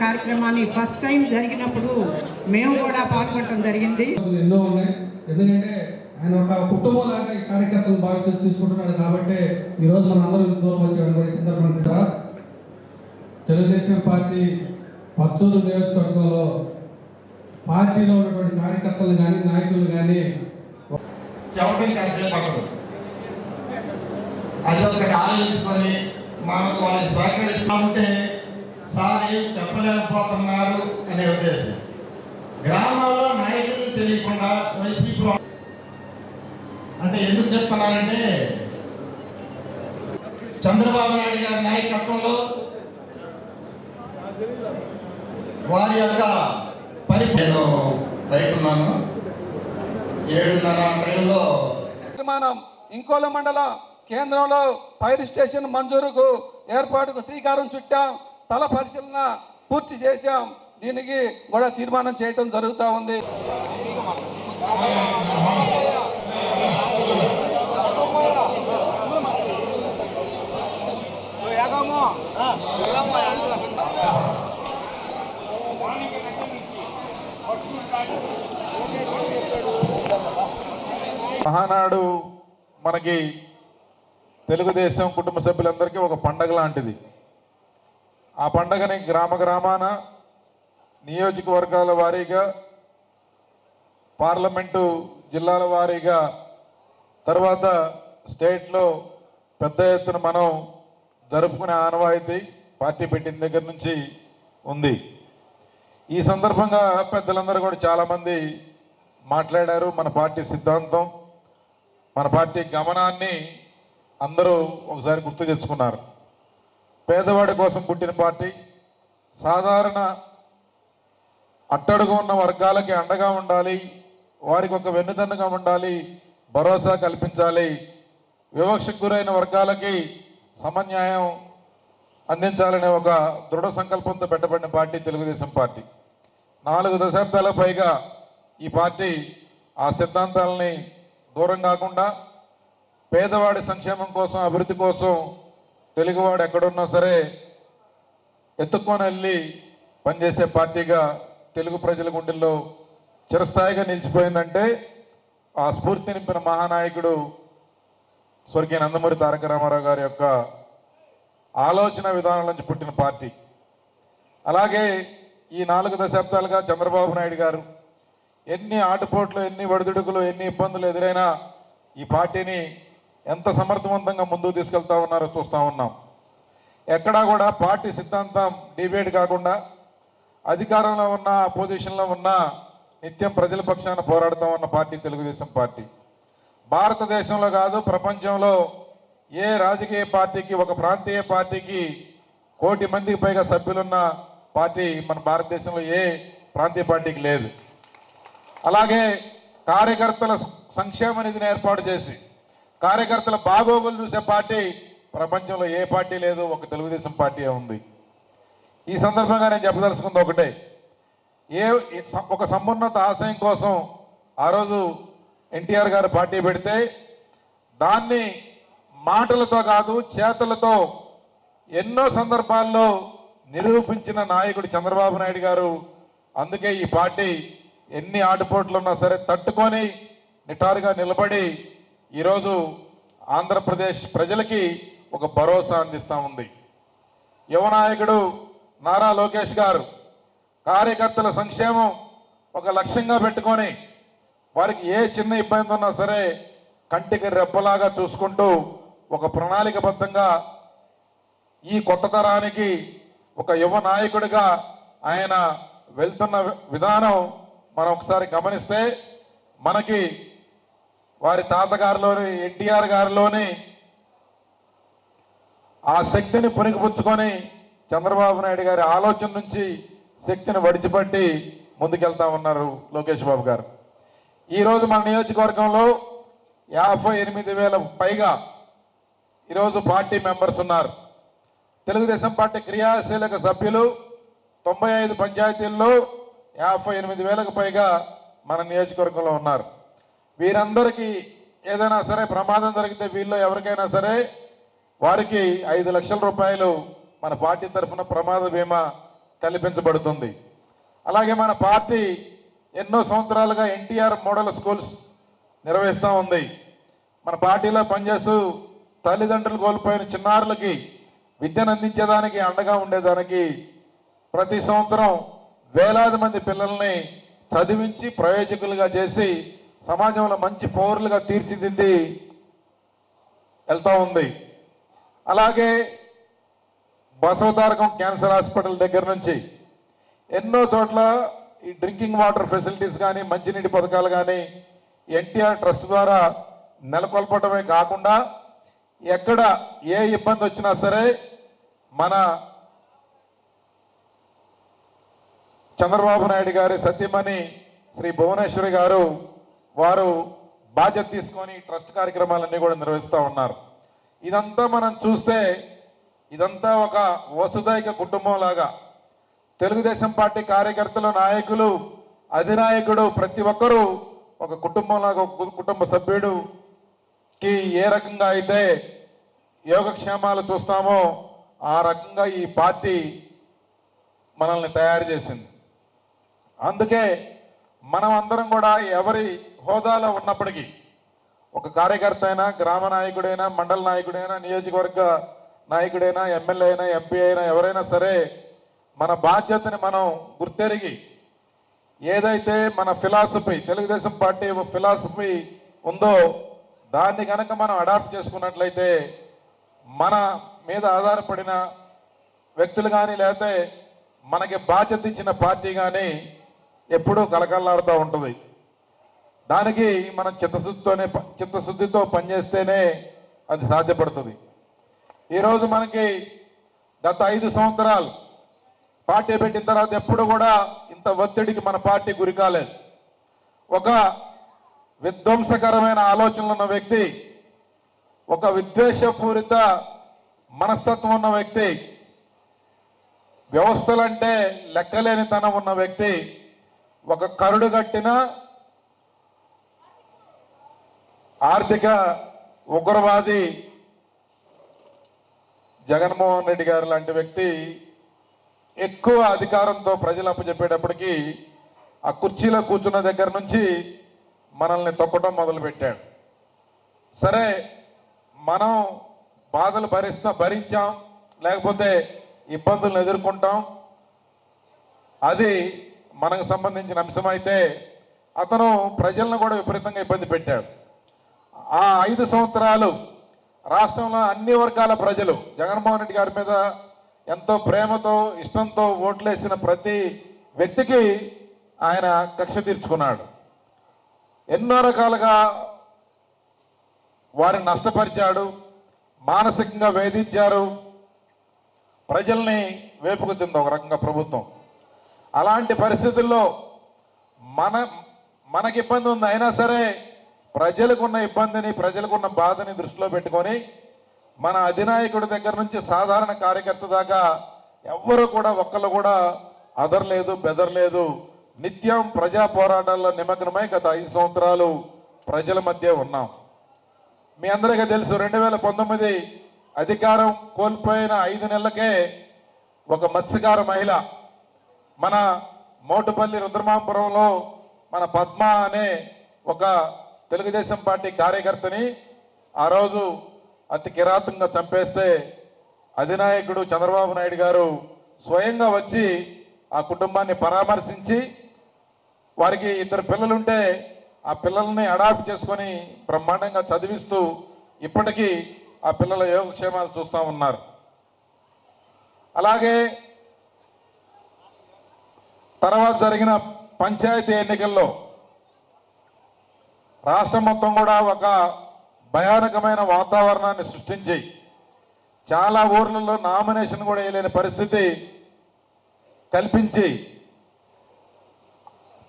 కార్యక్రమాన్ని first time జరిగినప్పుడు మేము కూడా పాల్గొనడం జరిగింది. ఎన్నో ఉన్నాయి. ఎందుకంటే ఆయన ఒక కుటుంబం లాగా ఈ కార్యకర్తలు బాధ్యత తీసుకుంటున్నాడు కాబట్టి ఈ రోజు మన అందరం దూరం కూడా ఈ సందర్భంగా తెలుగుదేశం పార్టీ పచ్చూరు నియోజకవర్గంలో పార్టీలో ఉన్నటువంటి కార్యకర్తలు కానీ నాయకులు కానీ అది ఒకటి ఆలోచించుకొని మనకు వాళ్ళు సహకరిస్తూ ఉంటే సార్ ఏం చెప్పలేకపోతున్నారు అనే ఉద్దేశం. గ్రామాల్లో నాయకులు తెలియకుండా వైసీపీ అంటే ఎందుకు చెప్తున్నానంటే చంద్రబాబు నాయుడు గారి నాయకత్వంలో వారి యొక్క పరి నేను బయట ఉన్నాను ఏడున్నర టైంలో నిర్మాణం ఇంకోల మండలం కేంద్రంలో ఫైర్ స్టేషన్ మంజూరుకు ఏర్పాటుకు శ్రీకారం చుట్టాం. స్థల పరిశీలన పూర్తి చేశాం. దీనికి కూడా తీర్మానం చేయటం జరుగుతూ ఉంది. మహానాడు మనకి తెలుగుదేశం కుటుంబ సభ్యులందరికీ ఒక పండగ లాంటిది. ఆ పండగని గ్రామ గ్రామాన నియోజకవర్గాల వారీగా పార్లమెంటు జిల్లాల వారీగా తర్వాత స్టేట్లో పెద్ద ఎత్తున మనం జరుపుకునే ఆనవాయితీ పార్టీ పెట్టిన దగ్గర నుంచి ఉంది. ఈ సందర్భంగా పెద్దలందరూ కూడా చాలామంది మాట్లాడారు. మన పార్టీ సిద్ధాంతం మన పార్టీ గమనాన్ని అందరూ ఒకసారి గుర్తు తెచ్చుకున్నారు. పేదవాడి కోసం పుట్టిన పార్టీ సాధారణ అట్టడుగు ఉన్న వర్గాలకి అండగా ఉండాలి వారికి ఒక వెన్నుదన్నుగా ఉండాలి భరోసా కల్పించాలి. వివక్షకు గురైన వర్గాలకి సమన్యాయం అందించాలనే ఒక దృఢ సంకల్పంతో పెట్టబడిన పార్టీ తెలుగుదేశం పార్టీ. నాలుగు దశాబ్దాల పైగా ఈ పార్టీ ఆ సిద్ధాంతాలని దూరం కాకుండా పేదవాడి సంక్షేమం కోసం అభివృద్ధి కోసం తెలుగువాడు ఎక్కడున్నా సరే ఎత్తుక్కొని వెళ్ళి పనిచేసే పార్టీగా తెలుగు ప్రజల గుండెల్లో చిరస్థాయిగా నిలిచిపోయిందంటే ఆ స్ఫూర్తి నింపిన మహానాయకుడు స్వర్గీయ నందమూరి తారక రామారావు గారి యొక్క ఆలోచన విధానం నుంచి పుట్టిన పార్టీ. అలాగే ఈ నాలుగు దశాబ్దాలుగా చంద్రబాబు నాయుడు గారు ఎన్ని ఆటుపోట్లు ఎన్ని ఒడిదుడుకులు ఎన్ని ఇబ్బందులు ఎదురైనా ఈ పార్టీని ఎంత సమర్థవంతంగా ముందుకు తీసుకెళ్తా ఉన్నారో చూస్తూ ఉన్నాం. ఎక్కడా కూడా పార్టీ సిద్ధాంతం డిబేట్ కాకుండా అధికారంలో ఉన్న అపోజిషన్లో ఉన్న నిత్యం ప్రజల పక్షాన పోరాడుతూ ఉన్న పార్టీ తెలుగుదేశం పార్టీ. భారతదేశంలో కాదు ప్రపంచంలో ఏ రాజకీయ పార్టీకి ఒక ప్రాంతీయ పార్టీకి కోటి మందికి పైగా సభ్యులున్న పార్టీ మన భారతదేశంలో ఏ ప్రాంతీయ పార్టీకి లేదు. అలాగే కార్యకర్తల సంక్షేమ నిధిని ఏర్పాటు చేసి కార్యకర్తల బాగోగులు చూసే పార్టీ ప్రపంచంలో ఏ పార్టీ లేదు ఒక తెలుగుదేశం పార్టీ ఉంది. ఈ సందర్భంగా నేను చెప్పదలుచుకుంది ఒకటే. ఏ ఒక సమున్నత ఆశయం కోసం ఆ రోజు ఎన్టీఆర్ గారు పార్టీ పెడితే దాన్ని మాటలతో కాదు చేతలతో ఎన్నో సందర్భాల్లో నిరూపించిన నాయకుడు చంద్రబాబు నాయుడు గారు అందుకే ఈ పార్టీ ఎన్ని ఆటుపోట్లు ఉన్నా సరే తట్టుకొని నిటారుగా నిలబడి ఈరోజు ఆంధ్రప్రదేశ్ ప్రజలకి ఒక భరోసా అందిస్తూ ఉంది. యువ నాయకుడు నారా లోకేష్ గారు కార్యకర్తల సంక్షేమం ఒక లక్ష్యంగా పెట్టుకొని వారికి ఏ చిన్న ఇబ్బంది ఉన్నా సరే కంటికి రెప్పలాగా చూసుకుంటూ ఒక ప్రణాళికబద్ధంగా ఈ కొత్త తరానికి ఒక యువ నాయకుడిగా ఆయన వెళ్తున్న విధానం మనం ఒకసారి గమనిస్తే మనకి వారి తాతగారిలోని ఎన్టీఆర్ గారిలోని ఆ శక్తిని పునికిపుచ్చుకొని చంద్రబాబు నాయుడు గారి ఆలోచన నుంచి శక్తిని వడిచిపట్టి ముందుకెళ్తా ఉన్నారు లోకేష్ బాబు గారు. ఈరోజు మన నియోజకవర్గంలో యాభై ఎనిమిది వేల పైగా ఈరోజు పార్టీ మెంబర్స్ ఉన్నారు. తెలుగుదేశం పార్టీ క్రియాశీలక సభ్యులు తొంభై ఐదు పంచాయతీల్లో యాభై ఎనిమిది వేలకు పైగా మన నియోజకవర్గంలో ఉన్నారు. వీరందరికీ ఏదైనా సరే ప్రమాదం జరిగితే వీళ్ళు ఎవరికైనా సరే వారికి ఐదు లక్షల రూపాయలు మన పార్టీ తరఫున ప్రమాద బీమా కల్పించబడుతుంది. అలాగే మన పార్టీ ఎన్నో సంవత్సరాలుగా ఎన్టీఆర్ మోడల్ స్కూల్స్ నిర్వహిస్తూ ఉంది. మన పార్టీలో పనిచేస్తూ తల్లిదండ్రులు కోల్పోయిన చిన్నారులకి విద్యను అందించేదానికి అండగా ఉండేదానికి ప్రతి సంవత్సరం వేలాది మంది పిల్లల్ని చదివించి ప్రయోజకులుగా చేసి సమాజంలో మంచి పౌరులుగా తీర్చిదిద్ది వెళ్తూ ఉంది. అలాగే బసవతారకం క్యాన్సర్ హాస్పిటల్ దగ్గర నుంచి ఎన్నో చోట్ల ఈ డ్రింకింగ్ వాటర్ ఫెసిలిటీస్ కానీ మంచినీటి పథకాలు కానీ ఎన్టీఆర్ ట్రస్ట్ ద్వారా నెలకొల్పడమే కాకుండా ఎక్కడ ఏ ఇబ్బంది వచ్చినా సరే మన చంద్రబాబు నాయుడు గారి సత్యమణి శ్రీ భువనేశ్వరి గారు వారు బాధ్యత తీసుకొని ట్రస్ట్ కార్యక్రమాలన్నీ కూడా నిర్వహిస్తూ ఉన్నారు. ఇదంతా మనం చూస్తే ఇదంతా ఒక వసుదైక కుటుంబం లాగా తెలుగుదేశం పార్టీ కార్యకర్తలు నాయకులు అధినాయకుడు ప్రతి ఒక్కరూ ఒక కుటుంబంలాగా ఒక కుటుంబ సభ్యుడుకి ఏ రకంగా అయితే యోగక్షేమాలు చూస్తామో ఆ రకంగా ఈ పార్టీ మనల్ని తయారు చేసింది. అందుకే మనం అందరం కూడా ఎవరి హోదాలో ఉన్నప్పటికీ ఒక కార్యకర్త అయినా గ్రామ నాయకుడైనా మండల నాయకుడైనా నియోజకవర్గ నాయకుడైనా ఎమ్మెల్యే అయినా ఎంపీ అయినా ఎవరైనా సరే మన బాధ్యతని మనం గుర్తెరిగి ఏదైతే మన ఫిలాసఫీ తెలుగుదేశం పార్టీ ఫిలాసఫీ ఉందో దాన్ని కనుక మనం అడాప్ట్ చేసుకున్నట్లయితే మన మీద ఆధారపడిన వ్యక్తులు కానీ లేకపోతే మనకి బాధ్యత ఇచ్చిన పార్టీ కానీ ఎప్పుడూ కలకల్లాడుతూ ఉంటుంది. దానికి మనం చిత్తశుద్ధితోనే చిత్తశుద్ధితో పనిచేస్తేనే అది సాధ్యపడుతుంది. ఈరోజు మనకి గత ఐదు సంవత్సరాలు పార్టీ పెట్టిన తర్వాత ఎప్పుడు కూడా ఇంత ఒత్తిడికి మన పార్టీ గురి కాలేదు. ఒక విధ్వంసకరమైన ఆలోచనలు ఉన్న వ్యక్తి ఒక విద్వేషపూరిత మనస్తత్వం ఉన్న వ్యక్తి వ్యవస్థలంటే లెక్కలేనితనం ఉన్న వ్యక్తి ఒక కరుడు కట్టిన ఆర్థిక ఉగ్రవాది జగన్మోహన్ రెడ్డి గారు లాంటి వ్యక్తి ఎక్కువ అధికారంతో ప్రజలు అప్పచెప్పేటప్పటికీ ఆ కుర్చీలో కూర్చున్న దగ్గర నుంచి మనల్ని తొక్కడం మొదలుపెట్టాడు. సరే మనం బాధలు భరిస్తా భరించాం లేకపోతే ఇబ్బందులను ఎదుర్కొంటాం. అది మనకు సంబంధించిన అంశం అయితే అతను ప్రజలను కూడా విపరీతంగా ఇబ్బంది పెట్టాడు. ఆ ఐదు సంవత్సరాలు రాష్ట్రంలో అన్ని వర్గాల ప్రజలు జగన్మోహన్ రెడ్డి గారి మీద ఎంతో ప్రేమతో ఇష్టంతో ఓట్లేసిన ప్రతి వ్యక్తికి ఆయన కక్ష తీర్చుకున్నాడు. ఎన్నో రకాలుగా వారిని నష్టపరిచాడు మానసికంగా వేధించారు ప్రజల్ని వేపుకు తింది ఒక రకంగా ప్రభుత్వం. అలాంటి పరిస్థితుల్లో మన మనకి ఇబ్బంది ఉంది. అయినా సరే ప్రజలకున్న ఇబ్బందిని ప్రజలకున్న బాధని దృష్టిలో పెట్టుకొని మన అధినాయకుడి దగ్గర నుంచి సాధారణ కార్యకర్త దాకా ఎవ్వరు కూడా ఒక్కళ్ళు కూడా అదరలేదు బెదరలేదు. నిత్యం ప్రజా పోరాటాల్లో నిమగ్నమై గత ఐదు సంవత్సరాలు ప్రజల మధ్య ఉన్నాం. మీ అందరికీ తెలుసు రెండు వేల పంతొమ్మిది అధికారం కోల్పోయిన ఐదు నెలలకే ఒక మత్స్యకార మహిళ మన మోటుపల్లి రుద్రమాపురంలో మన పద్మ అనే ఒక తెలుగుదేశం పార్టీ కార్యకర్తని ఆ రోజు అతి కిరాతంగా చంపేస్తే అధినాయకుడు చంద్రబాబు నాయుడు గారు స్వయంగా వచ్చి ఆ కుటుంబాన్ని పరామర్శించి వారికి ఇద్దరు పిల్లలుంటే ఆ పిల్లల్ని అడాప్ట్ చేసుకొని బ్రహ్మాండంగా చదివిస్తూ ఇప్పటికీ ఆ పిల్లల యోగక్షేమాలు చూస్తూ ఉన్నారు. అలాగే తర్వాత జరిగిన పంచాయతీ ఎన్నికల్లో రాష్ట్రం మొత్తం కూడా ఒక భయానకమైన వాతావరణాన్ని సృష్టించి చాలా ఊర్లలో నామినేషన్ కూడా వేయలేని పరిస్థితి కల్పించి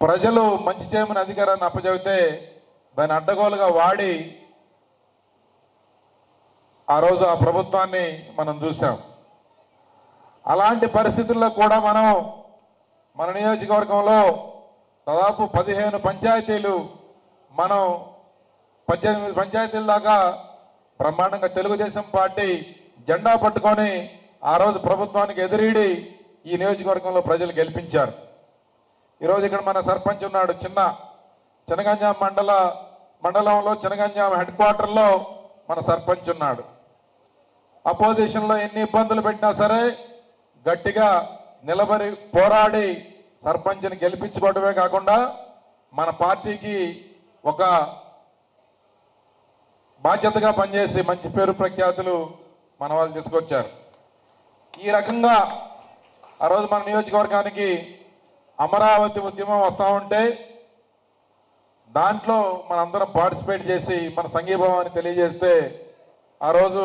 ప్రజలు మంచి చేయమని అధికారాన్ని అప్పచెబితే దాన్ని అడ్డగోలుగా వాడి ఆ రోజు ఆ ప్రభుత్వాన్ని మనం చూసాం అలాంటి పరిస్థితుల్లో కూడా మనం మన నియోజకవర్గంలో దాదాపు పదిహేను పంచాయతీలు మనం పద్దెనిమిది పంచాయతీల దాకా బ్రహ్మాండంగా తెలుగుదేశం పార్టీ జెండా పట్టుకొని ఆ రోజు ప్రభుత్వానికి ఎదురీడి ఈ నియోజకవర్గంలో ప్రజలు గెలిపించారు. ఈరోజు ఇక్కడ మన సర్పంచ్ ఉన్నాడు చిన్న చినగంజాం మండల మండలంలో చినగంజాం హెడ్ క్వార్టర్లో మన సర్పంచ్ ఉన్నాడు. అపోజిషన్లో ఎన్ని ఇబ్బందులు పెట్టినా సరే గట్టిగా నిలబడి పోరాడి సర్పంచ్ని గెలిపించుకోవడమే కాకుండా మన పార్టీకి ఒక బాధ్యతగా పనిచేసి మంచి పేరు ప్రఖ్యాతులు మన వాళ్ళు తీసుకొచ్చారు. ఈ రకంగా ఆ రోజు మన నియోజకవర్గానికి అమరావతి ఉద్యమం వస్తూ ఉంటే దాంట్లో మనందరం పార్టిసిపేట్ చేసి మన సంఘీభావాన్ని తెలియజేస్తే ఆ రోజు